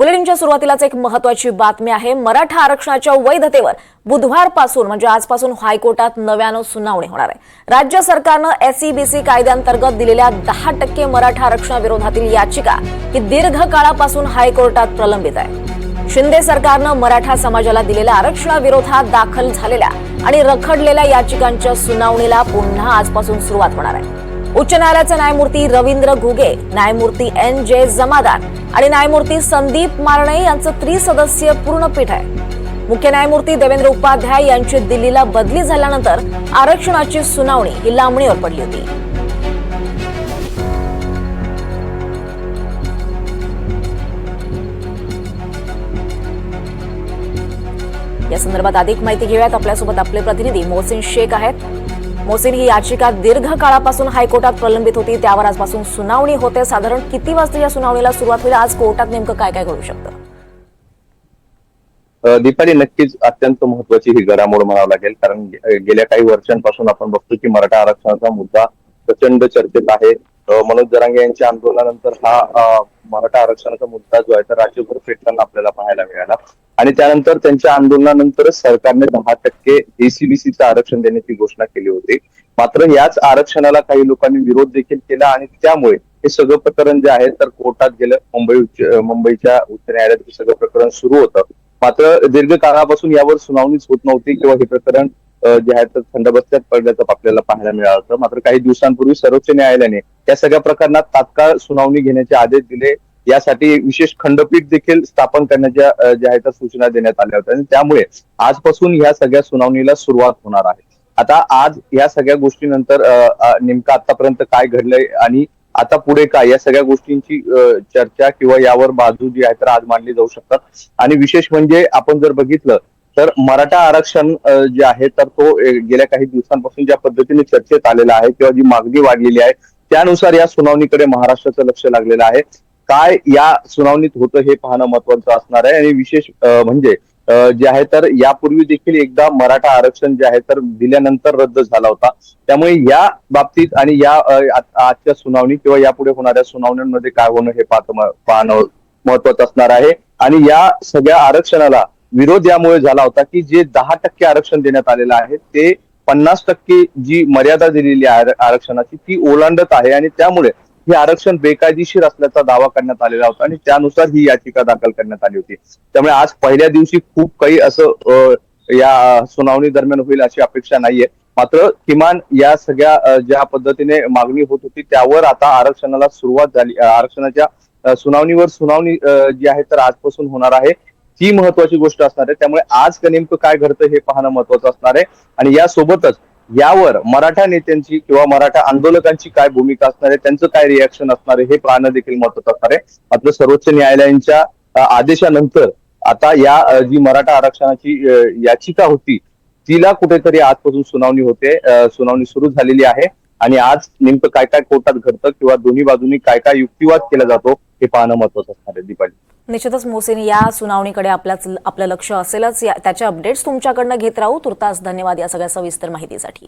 बुलेटिनच्या सुरुवातीलाच एक महत्वाची बातमी आहे. मराठा आरक्षणाच्या वैधतेवर बुधवारपासून म्हणजे आजपासून हायकोर्टात नव्यानं सुनावणी होणार आहे. राज्य सरकारनं एसईबीसी कायद्यांतर्गत दिलेल्या दहा टक्के मराठा आरक्षणाविरोधातील याचिका ही दीर्घ काळापासून हायकोर्टात प्रलंबित आहे. शिंदे सरकारनं मराठा समाजाला दिलेल्या आरक्षणाविरोधात दाखल झालेल्या आणि रखडलेल्या याचिकांच्या सुनावणीला पुन्हा आजपासून सुरुवात होणार आहे. उच्च न्यायालयाचे न्यायमूर्ती रवींद्र घुगे न्यायमूर्ती एन जे जमादार आणि न्यायमूर्ती संदीप मारणे यांचं त्रिसदस्यीय पूर्ण पीठ आहे. मुख्य न्यायमूर्ती देवेंद्र उपाध्याय यांची दिल्लीला बदली झाल्यानंतर आरक्षणाची सुनावणी ही लांबणीवर पडली होती. या संदर्भात अधिक माहिती घेऊयात. आपल्यासोबत आपले प्रतिनिधी मोहसिन शेख आहेत. मोहसिन ही याचिका दीर्घ काळापासून हायकोर्टात प्रलंबित होती. त्यावर आजपासून सुनावणी होते. साधारण किती वाजता या सुनावणीला सुरुवात होईल? आज कोर्टात नेमकं काय काय घडू शकतं? दीपाली नक्कीच अत्यंत महत्वाची ही घडामोड म्हणावं लागेल. कारण गेल्या काही वर्षांपासून आपण बघतो की मराठा आरक्षणाचा मुद्दा प्रचंड चर्चेत आहे. मनोज जरांगे यांच्या आंदोलनानंतर हा मराठा आरक्षणाचा मुद्दा जो आहे तर राज्यभर फेटताना आपल्याला पाहायला मिळाला. आणि त्यानंतर त्यांच्या आंदोलनानंतरच सरकारने दहा टक्के एसीबीसीचं आरक्षण देण्याची घोषणा केली होती. मात्र याच आरक्षणाला काही लोकांनी विरोध देखील केला आणि त्यामुळे हे सगळं प्रकरण जे आहे तर कोर्टात गेलं मुंबई उच्च मुंबईच्या उच्च न्यायालयात हे सगळं प्रकरण सुरू होतं. मात्र दीर्घ काळापासून यावर सुनावणीच होत नव्हती किंवा हे प्रकरण जे आहे तर थंड बसल्यात पडल्याचं आपल्याला पाहायला मिळालं होतं. मात्र काही दिवसांपूर्वी सर्वोच्च न्यायालयाने या सगळ्या प्रकरणात तात्काळ सुनावणी घेण्याचे आदेश दिले. यासाठी विशेष खंडपीठ देखील स्थापन करण्याच्या ज्या आहेत सूचना देण्यात आल्या होत्या. आणि त्यामुळे आजपासून या सगळ्या सुनावणीला सुरुवात होणार आहे. आता आज या सगळ्या गोष्टीनंतर नेमकं आतापर्यंत काय घडलंय आणि आता पुढे काय या सगळ्या गोष्टींची चर्चा किंवा यावर बाजू जी आहे तर आज मांडली जाऊ शकतात. आणि विशेष म्हणजे आपण जर बघितलं तर मराठा आरक्षण जे आहे तर तो गेल्या काही दिवसांपासून ज्या पद्धतीने चर्चेत आलेला आहे किंवा जी मागणी वाढलेली आहे त्यानुसार या सुनावणीकडे महाराष्ट्राचं लक्ष लागलेलं आहे. काय या सुनावणीत होतं हे पाहणं महत्वाचं असणार आहे. आणि विशेष म्हणजे जे आहे तर यापूर्वी देखील एकदा मराठा आरक्षण जे आहे तर दिल्यानंतर रद्द झाला होता. त्यामुळे या बाबतीत आणि या आजच्या सुनावणी किंवा यापुढे होणाऱ्या सुनावण्यांमध्ये काय होणं हे पाहतं पाहणं महत्वाचं असणार आहे. आणि या सगळ्या आरक्षणाला विरोध यामुळे झाला होता की जे दहा टक्के आरक्षण देण्यात आलेलं आहे ते पन्नास टक्के जी मर्यादा दिलेली आहे आरक्षणाची ती ओलांडत आहे. आणि त्यामुळे हे आरक्षण बेकायदेशीर असल्याचा दावा करण्यात आलेला होता आणि त्यानुसार ही याचिका दाखल करण्यात आली होती. त्यामुळे आज पहिल्या दिवशी खूप काही असं या सुनावणी दरम्यान होईल अशी अपेक्षा नाहीये. मात्र किमान या सगळ्या ज्या पद्धतीने मागणी होत होती त्यावर आता आरक्षणाला सुरुवात झाली आरक्षणाच्या सुनावणीवर सुनावणी जी आहे तर आजपासून होणार आहे. ती महत्वाची गोष्ट असणार आहे. त्यामुळे आज नेमकं काय घडतं हे पाहणं महत्वाचं असणार आहे. आणि यासोबतच यावर मराठा नेत्यांची किंवा मराठा आंदोलकांची काय भूमिका असणार आहे त्यांचं काय रिॲक्शन असणार आहे हे पाहणं देखील महत्वाचं असणार आहे. मात्र सर्वोच्च न्यायालयांच्या आदेशानंतर आता या जी मराठा आरक्षणाची याचिका होती तिला कुठेतरी आजपासून सुनावणी होते सुनावणी सुरू झालेली आहे. आणि आज नेमकं काय काय कोर्टात घडतं किंवा दोन्ही बाजूनी काय काय युक्तिवाद केला जातो हे पाहणं महत्वाचं असणार आहे दीपाली. निश्चितच मोहसिन या सुनावणीकडे आपल्याच आपलं लक्ष असेलच. या- त्याचे अपडेट्स तुमच्याकडनं घेत राहू. तुर्तास धन्यवाद या सगळ्या सविस्तर माहितीसाठी.